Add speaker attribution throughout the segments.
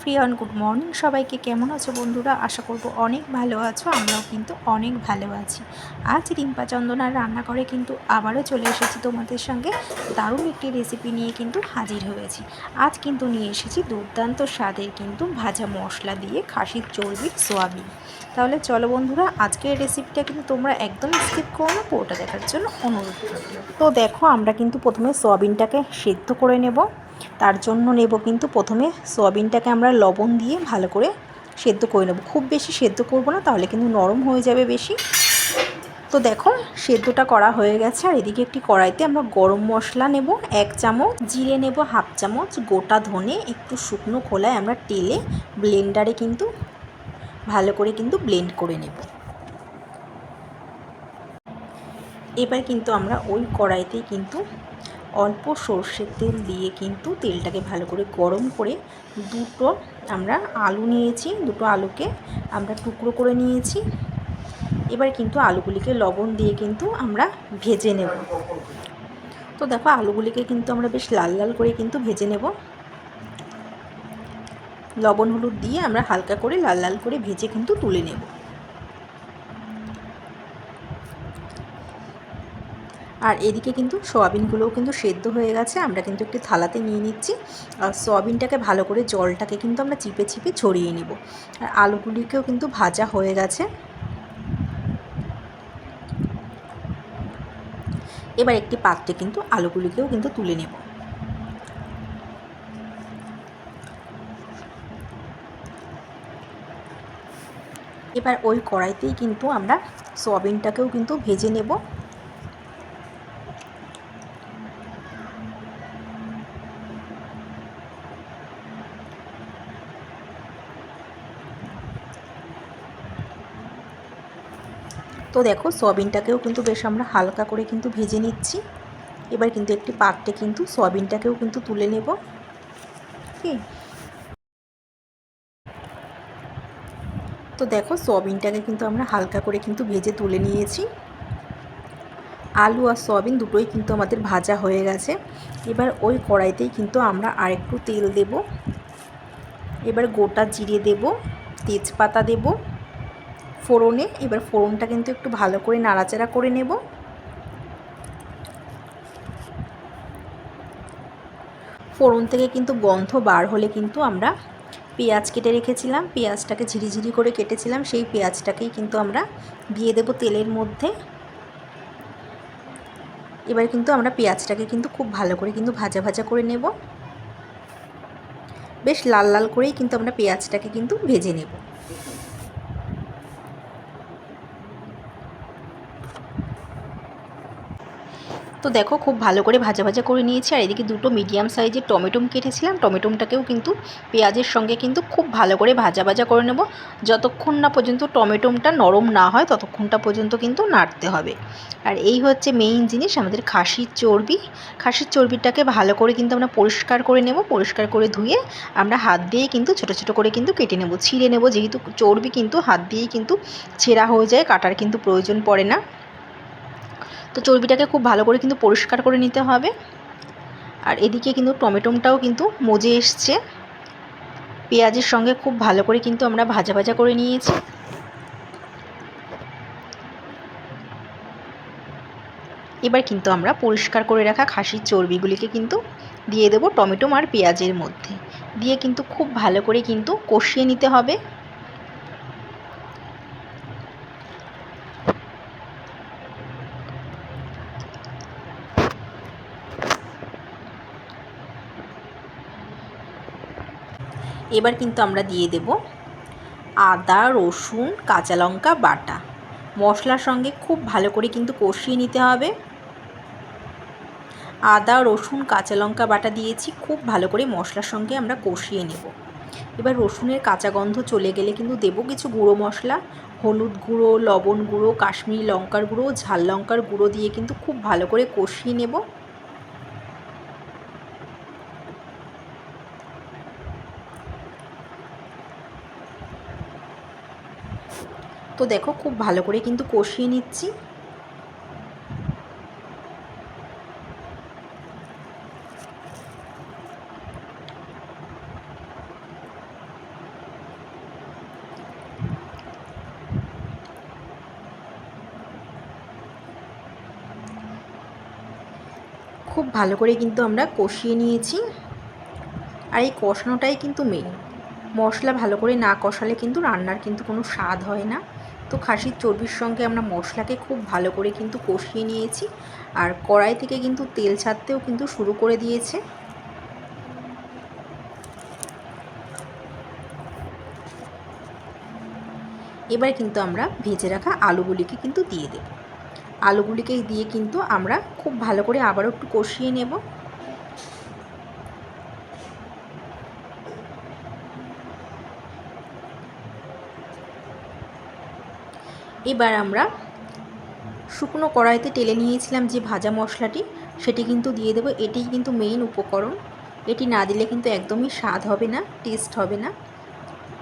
Speaker 1: ফ্রিয়ান, good morning. সবাইকে কেমন আছো বন্ধুরা? আশা করব অনেক ভালো আছো, আমরাও কিন্তু অনেক ভালো আছি। আজ রিম্পা চন্দনার রান্নাঘরে কিন্তু আবারও চলে এসেছি তোমাদের সঙ্গে। দারুণ একটি রেসিপি নিয়ে কিন্তু হাজির হয়েছি। আজ কিন্তু নিয়ে এসেছি দুর্দান্ত স্বাদের কিন্তু ভাজা মশলা দিয়ে খাসির চর্বির সোয়াবিন। তাহলে চলো বন্ধুরা, আজকের রেসিপিটা কিন্তু তোমরা একদম স্কিপ করো না, পুরোটা দেখার জন্য অনুরোধ তো দেখো, আমরা কিন্তু প্রথমে সোয়াবিনটাকে সেদ্ধ করে নেব। তার জন্য নেব কিন্তু প্রথমে সোয়াবিনটাকে আমরা লবণ দিয়ে ভালো করে সেদ্ধ করে নেব। খুব বেশি সেদ্ধ করব না, তাহলে কিন্তু নরম হয়ে যাবে বেশি। তো দেখো, সেদ্ধটা করা হয়ে গেছে। আর এদিকে একটি কড়াইতে আমরা গরম মশলা নেব, এক চামচ, জিরে নেব, হাফ চামচ, গোটা ধনে, একটু শুকনো খোলায় আমরা তেলে ব্লেন্ডারে কিন্তু ভালো করে কিন্তু ব্লেন্ড করে নেব। এবার কিন্তু আমরা ওই কড়াইতেই কিন্তু অল্প সর্ষের তেল দিয়ে কিন্তু তেলটাকে ভালো করে গরম করে দুটো আমরা আলু নিয়েছি, দুটো আলুকে আমরা টুকরো করে নিয়েছি। এবার কিন্তু আলুগুলিকে লবণ দিয়ে কিন্তু আমরা ভেজে নেব। তো দেখো আলুগুলিকে কিন্তু আমরা বেশ লাল লাল করে কিন্তু ভেজে নেব। লবণ হলুদ দিয়ে আমরা হালকা করে লাল লাল করে ভেজে কিন্তু তুলে নেব। আর এদিকে কিন্তু সোয়াবিনগুলোও কিন্তু সেদ্ধ হয়ে গেছে, আমরা কিন্তু একটি থালাতে নিয়ে নিচ্ছি। আর সোয়াবিনটাকে ভালো করে জলটাকে কিন্তু আমরা চিপে চিপে ছড়িয়ে নেব। আর আলুগুলিকেও কিন্তু ভাজা হয়ে গেছে। এবার একটি পাত্রে কিন্তু আলুগুলিকেও কিন্তু তুলে নেব। এবার ওই কড়াইতেই কিন্তু আমরা সোয়াবিনটাকেও কিন্তু ভেজে নেব। তো দেখো সয়াবিনটাকেও কিন্তু বেশ আমরা হালকা করে কিন্তু ভেজে নিচ্ছি। এবার কিন্তু একটি পাত্রে কিন্তু সয়াবিনটাকেও কিন্তু তুলে নেব। কি তো দেখো সয়াবিনটাকে কিন্তু আমরা হালকা করে কিন্তু ভেজে তুলে নিয়েছি। আলু আর সয়াবিন দুটোই কিন্তু আমাদের ভাজা হয়ে গেছে। এবার ওই কড়াইতেই কিন্তু আমরা আরেকটু তেল দেব। এবার গোটা জিরে দেব, তেজপাতা দেবো ফোড়নে, এবার ফোড়নটা কিন্তু একটু ভালো করে নাড়াচাড়া করে নেব। ফোড়ন থেকে কিন্তু গন্ধ বার হলে কিন্তু আমরা পেঁয়াজ কেটে রেখেছিলাম, পেঁয়াজটাকে ঝিরিঝিরি করে কেটেছিলাম, সেই পেঁয়াজটাকেই কিন্তু আমরা দিয়ে দেব তেলের মধ্যে। এবার কিন্তু আমরা পেঁয়াজটাকে কিন্তু খুব ভালো করে কিন্তু ভাজা ভাজা করে নেব। বেশ লাল লাল করেই কিন্তু আমরা পেঁয়াজটাকে কিন্তু ভেজে নেব। তো দেখো খুব ভালো করে ভাজা ভাজা করে নিয়েছি, আর এদিকে দুটো মিডিয়াম সাইজের টমেটোম কেটেছিলাম। টমেটোমটাকেও কিন্তু পেঁয়াজের সঙ্গে কিন্তু খুব ভালো করে ভাজা ভাজা করে নেব। যতক্ষণ না পর্যন্ত টমেটোমটা নরম না হয়, ততক্ষণটা পর্যন্ত কিন্তু নাড়তে হবে। আর এই হচ্ছে মেইন জিনিস, আমাদের খাসির চর্বি। খাসির চর্বিটাকে ভালো করে কিন্তু আমরা পরিষ্কার করে নেব, পরিষ্কার করে ধুয়ে আমরা হাত দিয়ে কিন্তু ছোট ছোট করে কিন্তু কেটে নেব, ছিঁড়ে নেব। যেহেতু চর্বি কিন্তু হাত দিয়েই কিন্তু ছেঁড়া হয়ে যায়, কাটার কিন্তু প্রয়োজন পড়ে না। তো চর্বিটাকে খুব ভালো করে কিন্তু পরিষ্কার করে নিতে হবে। আর এদিকে কিন্তু টমেটোমটাও কিন্তু মজে এসছে। পেঁয়াজের সঙ্গে খুব ভালো করে কিন্তু আমরা ভাজা ভাজা করে নিয়েছি। এবার কিন্তু আমরা পরিষ্কার করে রাখা খাসির চর্বিগুলিকে কিন্তু দিয়ে দেবো টমেটো আর পেঁয়াজের মধ্যে। দিয়ে কিন্তু খুব ভালো করে কিন্তু কষিয়ে নিতে হবে। এবার কিন্তু আমরা দিয়ে দেব আদা, রসুন, কাঁচা লঙ্কা, বাটা। মশলার সঙ্গে খুব ভালো করে কিন্তু কষিয়ে নিতে হবে। আদা, রসুন, কাঁচা লঙ্কা, বাটা দিয়েছি, খুব ভালো করে মশলার সঙ্গে আমরা কষিয়ে নেব। এবার রসুনের কাঁচা গন্ধ চলে গেলে কিন্তু দেব কিছু গুঁড়ো মশলা। হলুদ গুঁড়ো, লবণ গুঁড়ো, কাশ্মীরি লঙ্কার গুঁড়ো, ঝাল লঙ্কার গুঁড়ো দিয়ে কিন্তু খুব ভালো করে কষিয়ে নেব। তো দেখো, খুব ভালো করে কিন্তু কষিয়ে নিচ্ছি। খুব ভালো করে কিন্তু আমরা কষিয়ে নিয়েছি। আর এই কষানোটাই কিন্তু মেন মশলা ভালো করে না কষালে কিন্তু রান্নার কিন্তু কোনো স্বাদ হয় না। তো খাসির চর্বির সঙ্গে আমরা মশলাকে খুব ভালো করে কিন্তু কষিয়ে নিয়েছি। আর কড়াই থেকে কিন্তু তেল ছাড়তেও কিন্তু শুরু করে দিয়েছে। এবার কিন্তু আমরা ভেজে রাখা আলুগুলিকে কিন্তু দিয়ে দেব। আলুগুলিকে দিয়ে কিন্তু আমরা খুব ভালো করে আবারও একটু কষিয়ে নেব। এবার আমরা শুকনো কড়াইতে টেলে নিয়েছিলাম যে ভাজা মশলাটি, সেটি কিন্তু দিয়ে দেবো। এটি কিন্তু মেইন উপকরণ। এটি না দিলে কিন্তু একদমই স্বাদ হবে না টেস্ট হবে না।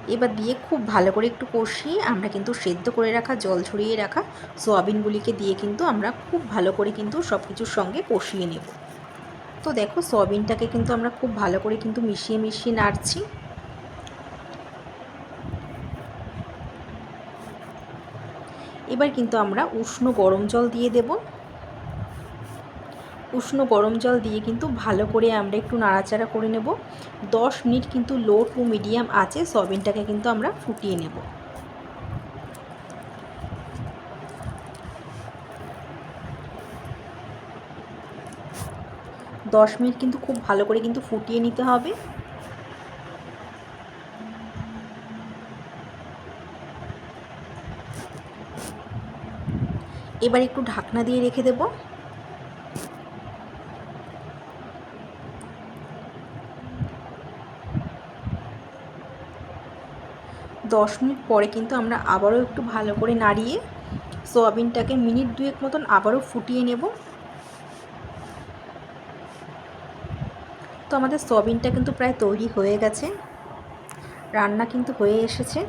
Speaker 1: এবার দিয়ে খুব ভালো করে একটু কষিয়ে আমরা কিন্তু সেদ্ধ করে রাখা, জল ছড়িয়ে রাখা সোয়াবিনগুলিকে দিয়ে কিন্তু আমরা খুব ভালো করে কিন্তু সব কিছুর সঙ্গে কষিয়ে নেব। তো দেখো, সয়াবিনটাকে কিন্তু আমরা খুব ভালো করে কিন্তু মিশিয়ে মিশিয়ে নাড়ছি। এবার কিন্তু আমরা উষ্ণ গরম জল দিয়ে দেব। উষ্ণ গরম জল দিয়ে কিন্তু ভালো করে আমরা একটু নাড়াচাড়া করে নেব। দশ মিনিট কিন্তু লো টু মিডিয়াম আছে, সয়াবিনটাকে কিন্তু আমরা ফুটিয়ে নেব। দশ মিনিট কিন্তু খুব ভালো করে কিন্তু ফুটিয়ে নিতে হবে। এবার একটু ঢাকনা দিয়ে রেখে দেব। দশ মিনিট পরে কিন্তু আমরা আবারও একটু ভালো করে নাড়িয়ে সোয়াবিনটাকে মিনিট দুয়েক মতন আবারও ফুটিয়ে নেব। তো আমাদের সোয়াবিনটা কিন্তু প্রায় তৈরি হয়ে গেছে। রান্না কিন্তু হয়ে এসেছে।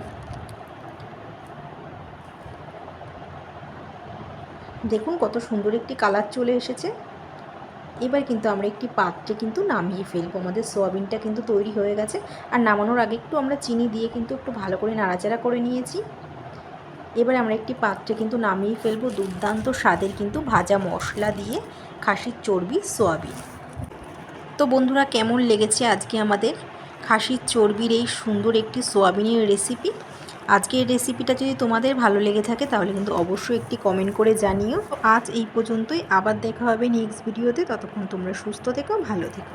Speaker 1: দেখুন কত সুন্দর একটি কালার চলে এসেছে। এবার কিন্তু আমরা একটি পাত্রে কিন্তু নামিয়ে ফেলব। আমাদের সোয়াবিনটা কিন্তু তৈরি হয়ে গেছে। আর নামানোর আগে একটু আমরা চিনি দিয়ে কিন্তু একটু ভালো করে নাড়াচাড়া করে নিয়েছি। এবার আমরা একটি পাত্রে কিন্তু নামিয়ে ফেলব দুর্দান্ত স্বাদের কিন্তু ভাজা মশলা দিয়ে খাসির চর্বি সোয়াবিন। তো বন্ধুরা, কেমন লেগেছে আজকে আমাদের খাসির চর্বির এই সুন্দর একটি সোয়াবিনের রেসিপি আজকের রেসিপিটা যদি তোমাদের ভালো লেগে থাকে, তাহলে কিন্তু অবশ্যই একটি কমেন্ট করে জানিও। আজ এই পর্যন্তই। আবার দেখা হবে নেক্সট ভিডিওতে ততক্ষণ তোমরা সুস্থ থেকো, ভালো থেকো।